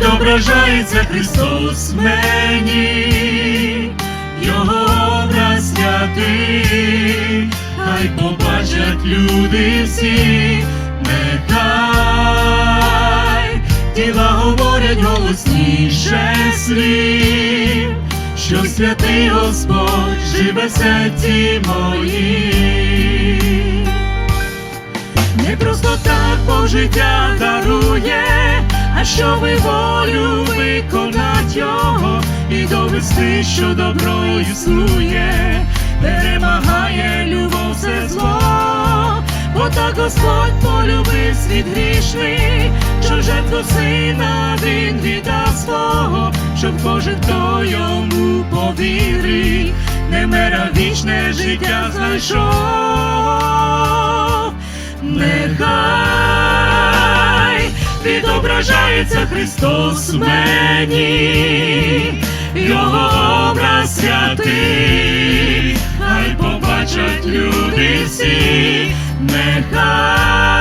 відображається Христос в мені, Його образ святий, хай побачать люди всі, нехай діла говорять голосніше слів, що святий Господь живе в серці моїм. Не просто так Бог життя дарує, а щоби волю виконать його? І довести, що добро існує, перемагає любов все зло, бо так Господь полюбив світ грішний, що жертву сина він віддав свого, щоб кожен, хто йому повірить, не мера вічне життя знайшов. Нехай відображається Христос мені, Його образ святий, хай побачать люди всі, нехай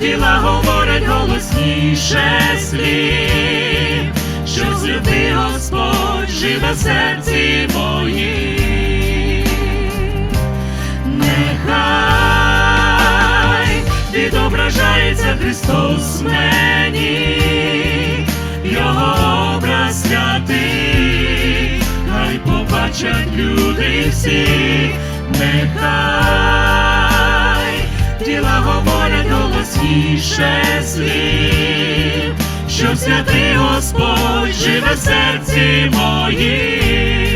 діла говорять голосніше слів, що святий Господь живе в серці моїм. Христос мені, Його образ святий, хай побачать люди всі, нехай діла говорять голосніше слів, що святий Господь живе в серці моїм.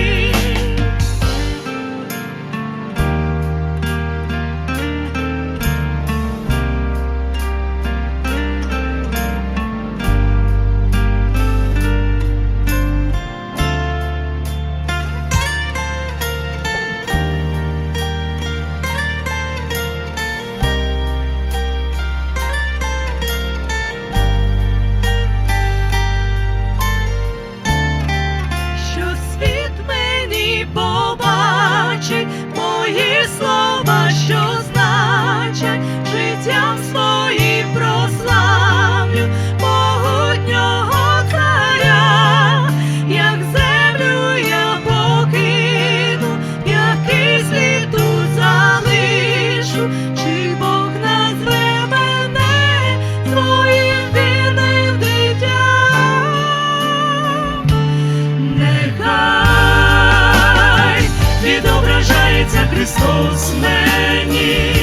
Христос мені,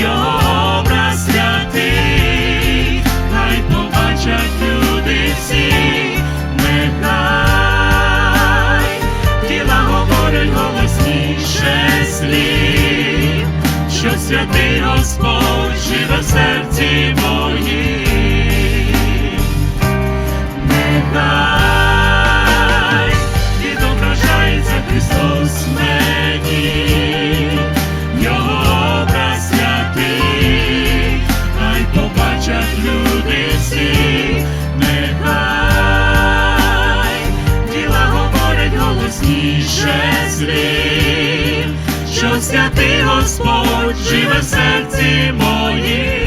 Його образ святий, хай побачать люди всі, нехай діла говорять голосніше слів, що святий Господь живе в серці моїм. Нехай ти, Господь, живе в серці моїм.